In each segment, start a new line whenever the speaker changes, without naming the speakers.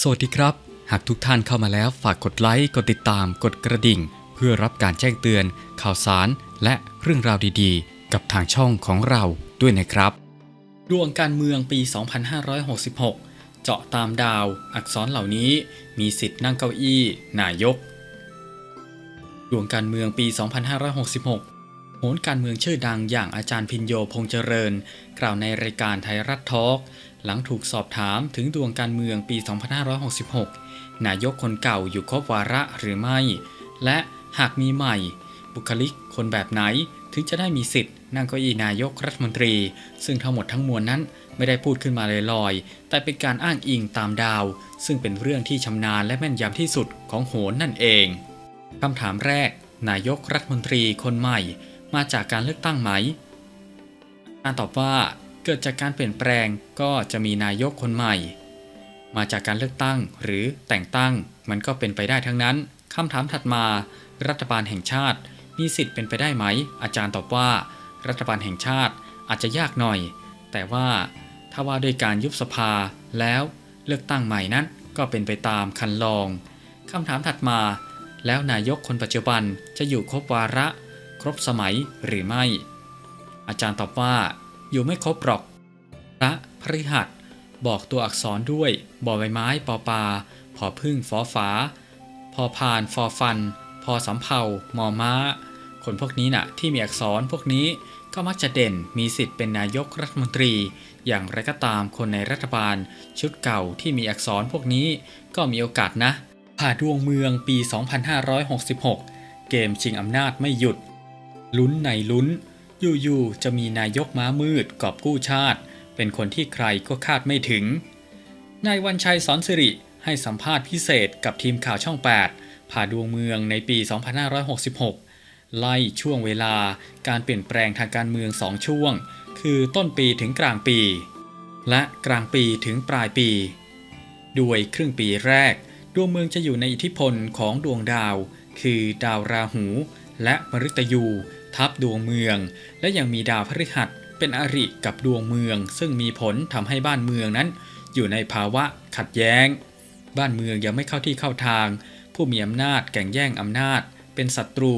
สวัสดีครับ หากทุกท่านเข้ามาแล้วฝากกดไลค์ กดติดตาม กดกระดิ่ง เพื่อรับการแจ้งเตือน ข่าวสาร และเรื่องราวดีๆ กับทางช่องของเราด้วยนะครับ ดวงการเมืองปี 2566 เจาะตามดาว อักษรเหล่านี้ มีสิทธิ์นั่งเก้าอี้ นายก ดวงการเมืองปี 2566 หนการเมืองชื่อดังอย่างอาจารย์พินโยพงษ์เจริญ กล่าวในรายการไทยรัฐทอล์กหลังถูกสอบถามถึงดวงการเมืองปี 2566 นายกคนเก่าอยู่ครบวาระหรือไม่ และหากมีใหม่ บุคลิกคนแบบไหนถึงจะได้มีสิทธิ์นั่งเก้าอี้นายกรัฐมนตรี ซึ่งทั้งหมดทั้งมวลนั้นไม่ได้พูดขึ้นมาลอยๆ แต่เป็นการอ้างอิงตามดาว ซึ่งเป็นเรื่องที่ชำนาญและแม่นยำที่สุดของโหนนั่นเองคำถามแรก นายกรัฐมนตรีคนใหม่ มาจากการเลือกตั้งไหมการตอบว่าเกิดจากการเปลี่ยนแปลงก็จะมีนายกคนใหม่ มาจากการเลือกตั้งหรือแต่งตั้งมันก็เป็นไปได้ทั้งนั้นคำถามถัดมา รัฐบาลแห่งชาติ มีสิทธิ์เป็นไปได้ไหม อาจารย์ตอบว่า รัฐบาลแห่งชาติอาจจะยากหน่อย แต่ว่าถ้าว่าด้วยการยุบสภาแล้วเลือกตั้งใหม่นั้นก็เป็นไปตามคันลองคำถามถัดมา แล้วนายกคนปัจจุบันจะอยู่ครบวาระ ครบสมัยหรือไม่ อาจารย์ตอบว่า อยู่ไม่ครบหรอก พระพฤหัสบอกตัวอักษรด้วยบอใบไม้ปอปาพอพึ่งฟอฝาพอพานฟอฟัน พอสำเภามอม้า คนพวกนี้น่ะที่มีอักษรพวกนี้ก็มักจะเด่นมีสิทธิ์เป็นนายกรัฐมนตรี อย่างไรก็ตามคนในรัฐบาล ชุดเก่าที่มีอักษรพวกนี้ก็มีโอกาสนะ ผ่าดวงเมืองปี 2566 เกมชิงอำนาจไม่หยุด ลุ้นในลุ้น อยู่ๆจะมีนายกม้ามืดกอบกู้ชาติ เป็นคนที่ใครก็คาดไม่ถึง นายวันชัยสอนสิริให้สัมภาษณ์พิเศษกับทีมข่าวช่อง 8 ผ่าดวงเมืองในปี 2566 ไล่ช่วงเวลาการเปลี่ยนแปลงทางการเมือง2ช่วง คือต้นปีถึงกลางปี และกลางปีถึงปลายปี ด้วยครึ่งปีแรก ดวงเมืองจะอยู่ในอิทธิพลของดวงดาว คือดาวราหู และมฤตยู ทับดวงเมือง และยังมีดาวพฤหัสเป็นอริกับดวงเมือง ซึ่งมีผลทำให้บ้านเมืองนั้น อยู่ในภาวะขัดแย้ง บ้านเมืองยังไม่เข้าที่เข้าทาง ผู้มีอำนาจแก่งแย่งอำนาจ เป็นศัตรู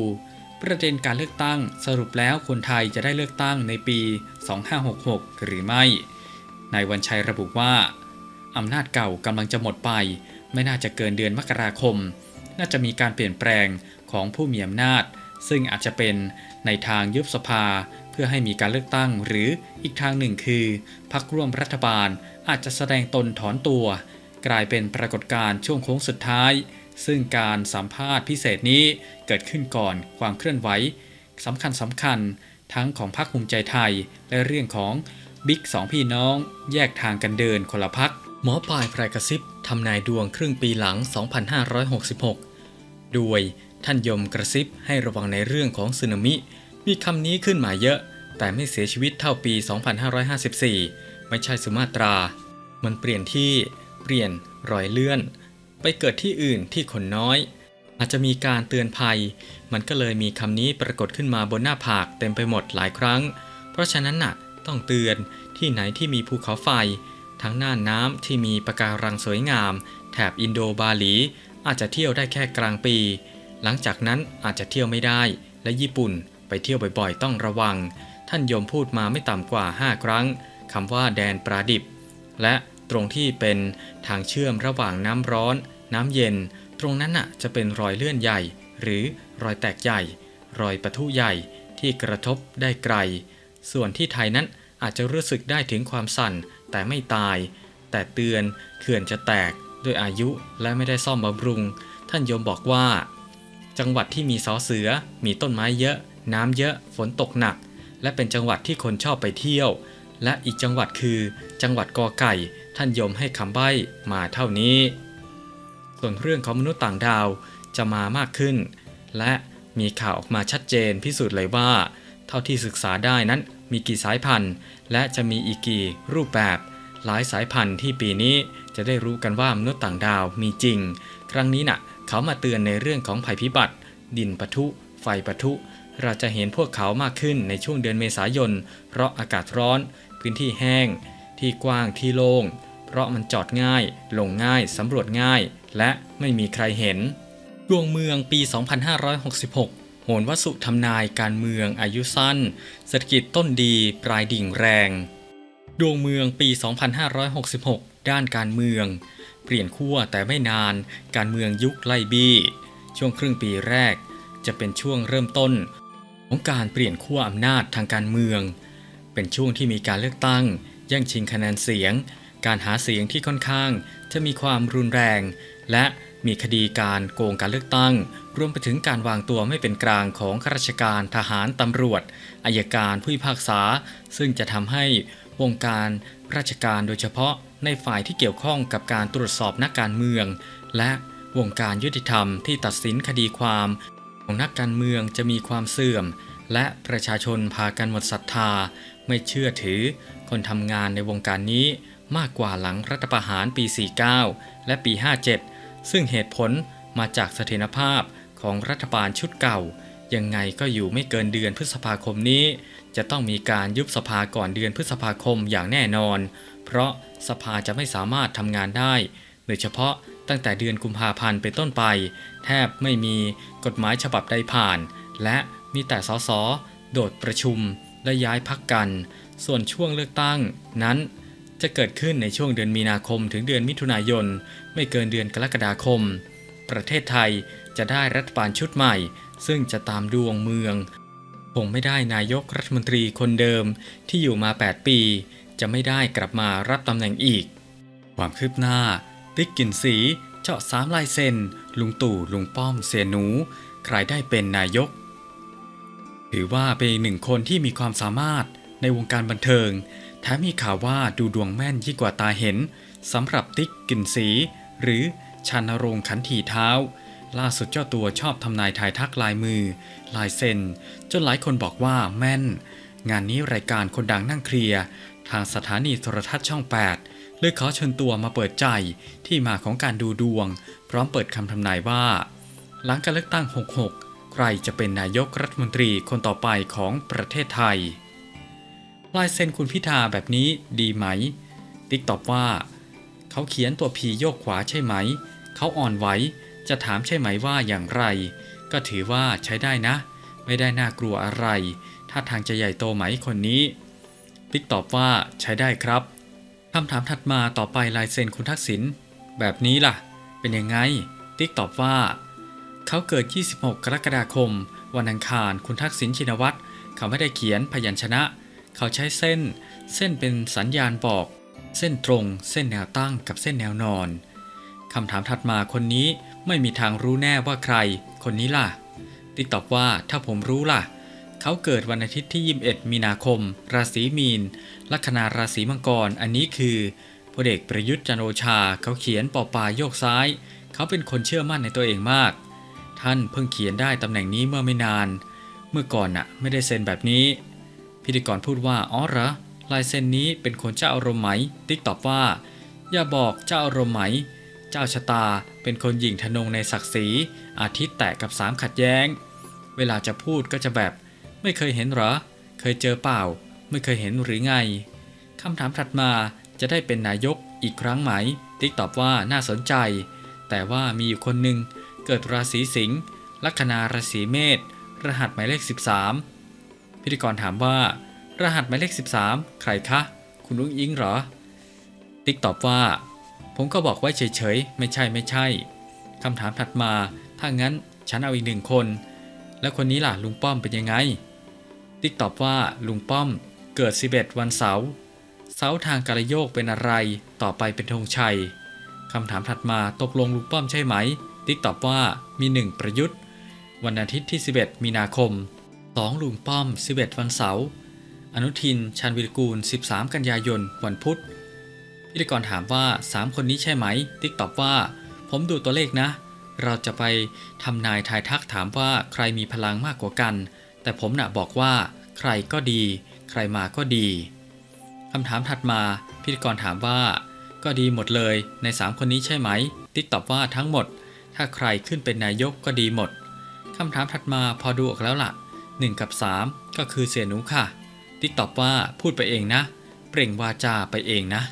ประเด็นการเลือกตั้งสรุปแล้วคนไทยจะได้เลือกตั้งในปี 2566 หรือไม่นายวันชัยระบุว่าอำนาจเก่ากำลังจะหมดไป ไม่น่าจะเกินเดือนมกราคม น่าจะมีการเปลี่ยนแปลงของผู้มีอำนาจ ซึ่งอาจจะเป็นในทางยุบสภาเพื่อให้มีการเลือกตั้ง หรืออีกทางหนึ่งคือพรรคร่วมรัฐบาลอาจจะแสดงตนถอนตัว กลายเป็นปรากฏการณ์ช่วงโค้งสุดท้าย ซึ่งการสัมภาษณ์พิเศษนี้เกิดขึ้นก่อนความเคลื่อนไหวสำคัญสำคัญทั้งของพรรคภูมิใจไทย และเรื่องของบิ๊กสองพี่น้อง แยกทางกันเดินคนละพักหมอปลายพรายกระซิบทำนายดวงครึ่งปีหลัง 2566 ด้วย ท่านยมกระซิบให้ระวังในเรื่องของสึนามิ มีคำนี้ขึ้นมาเยอะ แต่ไม่เสียชีวิตเท่าปี 2554 ไม่ใช่สุมาตรา มันเปลี่ยนที่ เปลี่ยนรอยเลื่อน ไปเกิดที่อื่นที่คนน้อย อาจจะมีการเตือนภัย มันก็เลยมีคำนี้ปรากฏขึ้นมาบนหน้าผากเต็มไปหมดหลายครั้ง เพราะฉะนั้นน่ะต้องเตือนที่ไหนที่มีภูเขาไฟ ทั้งน่านน้ำที่มีปะการังสวยงาม แถบอินโดบาหลี อาจจะเที่ยวได้แค่กลางปี หลังจากนั้นอาจจะเที่ยวไม่ได้ และญี่ปุ่นไปเที่ยวบ่อยๆ ต้องระวัง ท่านยมพูดมาไม่ต่ำกว่า 5 ครั้งคำว่าแดนปราดิบ และตรงที่เป็นทางเชื่อมระหว่างน้ำร้อน น้ำเย็น ตรงนั้นน่ะจะเป็นรอยเลื่อนใหญ่ หรือรอยแตกใหญ่ รอยปะทุใหญ่ที่กระทบได้ไกล ส่วนที่ไทยนั้นอาจจะรู้สึกได้ถึงความสั่นแต่ไม่ตาย แต่เตือนเขื่อนจะแตกด้วยอายุและไม่ได้ซ่อมบำรุง ท่านโยมบอกว่า จังหวัดที่มีสอเสือ มีต้นไม้เยอะ น้ำเยอะ ฝนตกหนัก และเป็นจังหวัดที่คนชอบไปเที่ยว และอีกจังหวัดคือ จังหวัดกอไก่ ท่านยมให้คำใบ้มาเท่านี้ ส่วนเรื่องของมนุษย์ต่างดาวจะมามากขึ้น และมีข่าวออกมาชัดเจนพิสูจน์เลยว่า เท่าที่ศึกษาได้นั้นมีกี่สายพันธุ์ และจะมีอีกกี่รูปแบบ หลายสายพันธุ์ที่ปีนี้จะได้รู้กันว่ามนุษย์ต่างดาวมีจริง ครั้งนี้น่ะ เขามาเตือนในเรื่องของภัยพิบัติ ดินปะทุ ไฟปะทุ เราจะเห็นพวกเขามากขึ้นในช่วงเดือนเมษายน เพราะอากาศร้อน พื้นที่แห้ง ที่กว้างที่โล่ง เพราะมันจอดง่าย ลงง่าย สำรวจง่าย และไม่มีใครเห็น ดวงเมืองปี 2566โหนวสุทำนายการเมืองอายุสั้น เศรษฐกิจต้นดีปลายดิ่งแรง ดวงเมืองปี 2566 ด้านการเมือง เปลี่ยนขั้วแต่ไม่นานการเมืองยุคไล่บี้ ช่วงครึ่งปีแรก จะเป็นช่วงเริ่มต้น ของการเปลี่ยนขั้วอำนาจทางการเมือง เป็นช่วงที่มีการเลือกตั้ง แย่งชิงคะแนนเสียง การหาเสียงที่ค่อนข้าง จะมีความรุนแรง และมีคดีการโกงการเลือกตั้ง รวมไปถึงการวางตัวไม่เป็นกลางของข้าราชการทหารตำรวจอายการผู้พิพากษา ซึ่งจะทำให้วงการราชการโดยเฉพาะ ในฝ่ายที่เกี่ยวข้องกับการตรวจสอบนักการเมือง และวงการยุติธรรมที่ตัดสินคดีความ ของนักการเมืองจะมีความเสื่อม และประชาชนพากันหมดศรัทธา ไม่เชื่อถือ คนทำงานในวงการนี้มากกว่าหลังรัฐประหารปี 49 และปี 57 ซึ่งเหตุผลมาจากเสถียรภาพของรัฐบาลชุดเก่า ยังไงก็อยู่ไม่เกินเดือนพฤษภาคมนี้ จะต้องมีการยุบสภาก่อนเดือนพฤษภาคมอย่างแน่นอน เพราะสภาจะไม่สามารถทำงานได้ โดยเฉพาะตั้งแต่เดือนกุมภาพันธ์เป็นต้นไป แทบไม่มีกฎหมายฉบับใดผ่าน และมีแต่สสโดดประชุมและย้ายพักกัน ส่วนช่วงเลือกตั้งนั้นจะเกิดขึ้นในช่วงเดือนมีนาคมถึงเดือนมิถุนายน ไม่เกินเดือนกรกฎาคม ประเทศไทยจะได้รัฐบาลชุดใหม่ ซึ่งจะตามดวงเมือง คงไม่ได้นายกรัฐมนตรีคนเดิมที่อยู่มา 8 ปี จะไม่ได้กลับมารับตำแหน่งอีก ความคืบหน้าติ๊กกินสีเจาะสามลายเซ็น ลุงตู่ลุงป้อมเสียหนู ใครได้เป็นนายก ถือว่าเป็นหนึ่งคนที่มีความสามารถในวงการบันเทิงแถมมีข่าวว่าดูดวงแม่นยิ่งกว่าตาเห็นสำหรับติ๊กกินสี หรือชานรงค์ขันถีเท้า ล่าสุดเจ้าตัวชอบทำนายทายทักลายมือ ลายเซ็น จนหลายคนบอกว่าแม่น งานนี้รายการคนดังนั่งเคลียร์ ทางสถานีโทรทัศน์ช่อง 8 เลยขอเชิญตัวมาเปิดใจที่มาของการดูดวง พร้อมเปิดคำทำนายว่า หลังการเลือกตั้ง 66 ใครจะเป็นนายกรัฐมนตรีคนต่อไปของประเทศไทยลายเซ็นคุณพิธาแบบนี้ดีไหม ติ๊กตอบว่า เขาเขียนตัวพีโยกขวาใช่ไหม เขาอ่อนไหวจะถามใช่ไหมว่าอย่างไร ก็ถือว่าใช้ได้นะ ไม่ได้น่ากลัวอะไร ถ้าทางจะใหญ่โตไหมคนนี้ ติ๊กตอบว่าใช้ได้ครับคำถามถัดมาต่อไปลายเซ็นคุณทักษิณแบบนี้ล่ะ เป็นยังไงติ๊กตอบว่า เขาเกิด 26 กรกฎาคม วันอังคาร คุณทักษิณชินวัตรเขาไม่ได้เขียนพยัญชนะ เขาใช้เส้น เส้นเป็นสัญญาณบอก เส้นตรง เส้นแนวตั้งกับเส้นแนวนอนคำถามถัดมาคนนี้ไม่มีทางรู้แน่ว่าใคร คนนี้ล่ะ ติ๊กตอบว่าถ้าผมรู้ล่ะ เขาเกิดวันอาทิตย์ที่ 21 มีนาคม ราศีมีน ลัคนาราศีมังกร อันนี้คือพลเอกประยุทธ์จันโอชา เขาเขียนปอปาโยกซ้าย เขาเป็นคนเชื่อมั่นในตัวเองมาก ท่านเพิ่งเขียนได้ตำแหน่งนี้เมื่อไม่นาน เมื่อก่อนน่ะไม่ได้เซ็นแบบนี้ พิธีกรพูดว่าอ๋อเหรอลายเซ็นนี้เป็นคนเจ้าอารมณ์ไหม ติ๊กตอบว่า อย่าบอกเจ้าอารมณ์ไหม เจ้าชะตาเป็นคนหยิ่งทะนงในศักดิ์ศรีอาทิตย์แตะกับสามขัดแย้ง เวลาจะพูดก็จะแบบ ไม่เคยเห็นหรอ เคยเจอเปล่า ไม่เคยเห็นหรือไงคำถามถัดมาจะได้เป็นนายกอีกครั้งไหม ติ๊กตอบว่าน่าสนใจ แต่ว่ามีอยู่คนหนึ่งเกิดราศีสิงห์ลัคนาราศีเมษรหัสหมายเลข 13 พิธีกรถามว่า รหัสหมายเลข 13 ใครคะ คุณลุงอิงหรอ ติ๊กตอบว่า ผมก็บอกไว้เฉยๆ ไม่ใช่ไม่ใช่คำถามถัดมา ถ้างั้นฉันเอาอีกหนึ่งคน แล้วคนนี้ล่ะลุงป้อมเป็นยังไง ติ๊กตอบว่าลุงป้อม เกิด 11 วันเสาร์เสาทางกาลโยกเป็นอะไร ต่อไปเป็นธงชัยคำถามถัดมาตกลงลุงป้อมใช่ไหม ติ๊กตอบว่ามีหนึ่งประยุทธ์ วันอาทิตย์ที่ 11 มีนาคม 2 ลุงป้อม 11 วันเสาร์อนุทินชันวิรกูล 13 กันยายน วันพุธพิธีกรถามว่า 3 คนนี้ใช่ไหม ติ๊กตอบว่า ผมดูตัวเลขนะ เราจะไปทำนายทายทักถามว่าใครมีพลังมากกว่ากัน แต่ผมน่ะบอกว่า ใครก็ดี ใครมาก็ดีคำถามถัดมาพิธีกรถามว่า ก็ดีหมดเลยใน 3 คนนี้ใช่ไหม ติ๊กตอบว่าทั้งหมด ถ้าใครขึ้นเป็นนายกก็ดีหมดคำถามถัดมาพอดูออกแล้วล่ะ 1 กับ 3 ก็คือเสียหนูค่ะ ติ๊กตอบว่าพูดไปเองนะ เปล่งวาจาไปเองนะ